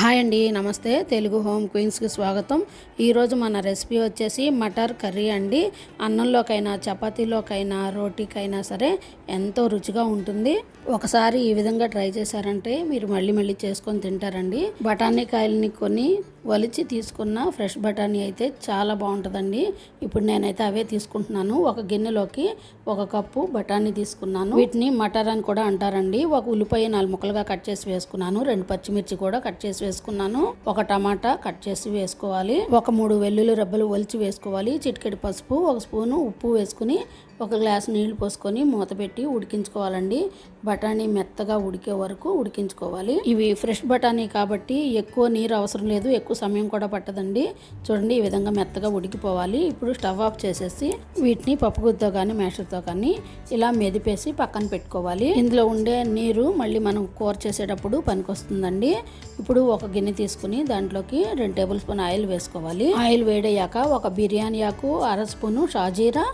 Hi అండి నమస్తే. Telugu home క్వీన్స్కి స్వాగతం. ఈరోజు మన రెసిపీ వచ్చేసి మటర్ కర్రీ అండి. అన్నంలోకైనా చపాతీలోకైనా రోటీకైనా సరే ఎంతో రుచిగా ఉంటుంది. ఒకసారి ఈ విధంగా ట్రై చేశారంటే మీరు మళ్ళీ మళ్ళీ చేసుకొని తింటారండి. బఠానీ కాయలని కొని వలిచి తీసుకున్న ఫ్రెష్ బఠానీ అయితే చాలా బాగుంటుందండి. ఇప్పుడు నేనైతే అవే తీసుకుంటున్నాను. ఒక గిన్నెలోకి ఒక కప్పు బఠానీ తీసుకున్నాను. వీటిని మటర్ అని కూడా అంటారండి. ఒక ఉల్లిపాయ నాలుగు ముక్కలుగా కట్ చేసి వేసుకున్నాను. రెండు పచ్చిమిర్చి కూడా కట్ చేసి వేసుకున్నాను. ఒక టమాటా కట్ చేసి వేసుకోవాలి. ఒక మూడు వెల్లుల్లి రెబ్బలు ఒలిచి వేసుకోవాలి. చిటికెడు పసుపు ఒక స్పూను ఉప్పు వేసుకుని ఒక గ్లాస్ నీళ్ళు పోసుకొని మూత పెట్టి ఉడికించుకోవాలండి. బఠానీ మెత్తగా ఉడికే వరకు ఉడికించుకోవాలి. ఇవి ఫ్రెష్ బఠానీ కాబట్టి ఎక్కువ నీరు అవసరం లేదు ఎక్కువ సమయం కూడా పట్టదండి. చూడండి ఈ విధంగా మెత్తగా ఉడికిపోవాలి. ఇప్పుడు స్టవ్ ఆఫ్ చేసేసి వీటిని పప్పుగుద్దో కానీ మేషర్తో కానీ ఇలా మెదిపేసి పక్కన పెట్టుకోవాలి. ఇందులో ఉండే నీరు మళ్ళీ మనం కూర చేసేటప్పుడు పనికొస్తుందండి. ఇప్పుడు ఒక గిన్నె తీసుకుని దాంట్లోకి రెండు టేబుల్ స్పూన్ ఆయిల్ వేసుకోవాలి. ఆయిల్ వేడయ్యాక ఒక బిర్యానీ ఆకు అర స్పూను షాజీరా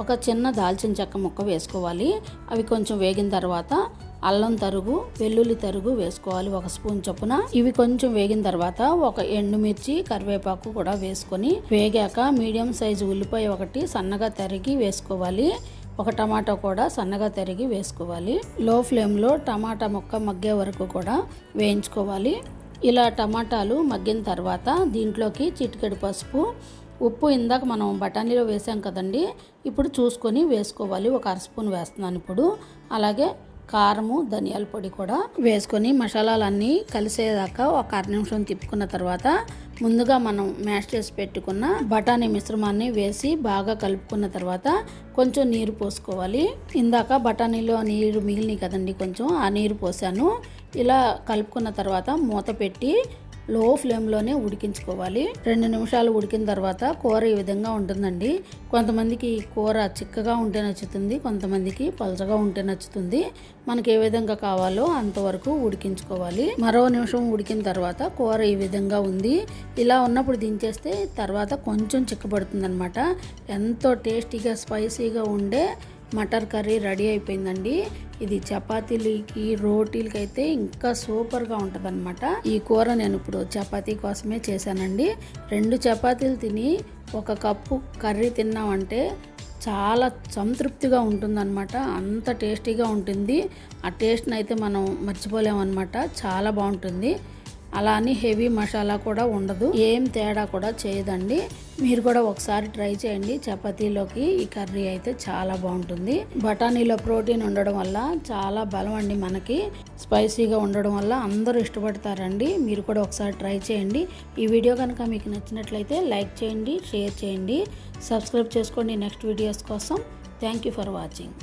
ఒక చిన్న దాల్చిన చెక్క ముక్క వేసుకోవాలి. అవి కొంచెం వేగిన తర్వాత అల్లం తరుగు వెల్లుల్లి తరుగు వేసుకోవాలి ఒక స్పూన్ చొప్పున. ఇవి కొంచెం వేగిన తర్వాత ఒక ఎండుమిర్చి కరివేపాకు కూడా వేసుకొని వేగాక మీడియం సైజు ఉల్లిపాయ ఒకటి సన్నగా తరిగి వేసుకోవాలి. ఒక టమాటా కూడా సన్నగా తరిగి వేసుకోవాలి. లో ఫ్లేమ్లో టమాటా ముక్క మగ్గే వరకు కూడా వేయించుకోవాలి. ఇలా టమాటాలు మగ్గిన తర్వాత దీంట్లోకి చిటికెడు పసుపు ఉప్పు ఇందాక మనం బఠానీలో వేసాం కదండి. ఇప్పుడు చూసుకొని వేసుకోవాలి. ఒక అర స్పూన్ వేస్తున్నాను ఇప్పుడు. అలాగే కారము ధనియాల పొడి కూడా వేసుకొని మసాలాలన్నీ కలిసేదాకా ఒక అర నిమిషం తిప్పుకున్న తర్వాత ముందుగా మనం మ్యాష్ చేసి పెట్టుకున్న బఠానీ మిశ్రమాన్ని వేసి బాగా కలుపుకున్న తర్వాత కొంచెం నీరు పోసుకోవాలి. ఇందాక బఠానీలో నీరు మిగిలినాయి కదండి కొంచెం ఆ నీరు పోసాను. ఇలా కలుపుకున్న తర్వాత మూత పెట్టి లో ఫ్లేమ్లోనే ఉడికించుకోవాలి. రెండు నిమిషాలు ఉడికిన తర్వాత కూర ఈ విధంగా ఉంటుందండి. కొంతమందికి కూర చిక్కగా ఉంటే నచ్చుతుంది కొంతమందికి పలచగా ఉంటే నచ్చుతుంది. మనకి ఏ విధంగా కావాలో అంతవరకు ఉడికించుకోవాలి. మరో నిమిషం ఉడికిన తర్వాత కూర ఈ విధంగా ఉంది. ఇలా ఉన్నప్పుడు దించేస్తే తర్వాత కొంచెం చిక్కబడుతుంది అనమాట ఎంతో టేస్టీగా స్పైసీగా ఉండే మటర్ కర్రీ రెడీ అయిపోయిందండి. ఇది చపాతీలకి రోటీలకి అయితే ఇంకా సూపర్గా ఉంటుంది అనమాట ఈ కూర నేను ఇప్పుడు చపాతీ కోసమే చేశానండి. రెండు చపాతీలు తిని ఒక కప్పు కర్రీ తిన్నామంటే చాలా సంతృప్తిగా ఉంటుందన్నమాట. అంత టేస్టీగా ఉంటుంది. ఆ టేస్ట్ని అయితే మనం మర్చిపోలేమన్నమాట. చాలా బాగుంటుంది. అలా అని హెవీ మసాలా కూడా ఉండదు. ఏం తేడా కూడా చేయదండి. మీరు కూడా ఒకసారి ట్రై చేయండి. చపాతీలోకి ఈ కర్రీ అయితే చాలా బాగుంటుంది. బఠానీలో ప్రోటీన్ ఉండడం వల్ల చాలా బలం అండి మనకి. స్పైసీగా ఉండడం వల్ల అందరూ ఇష్టపడతారండి. మీరు కూడా ఒకసారి ట్రై చేయండి. ఈ వీడియో కనుక మీకు నచ్చినట్లయితే లైక్ చేయండి షేర్ చేయండి. సబ్స్క్రైబ్ చేసుకోండి నెక్స్ట్ వీడియోస్ కోసం. Thank you for watching.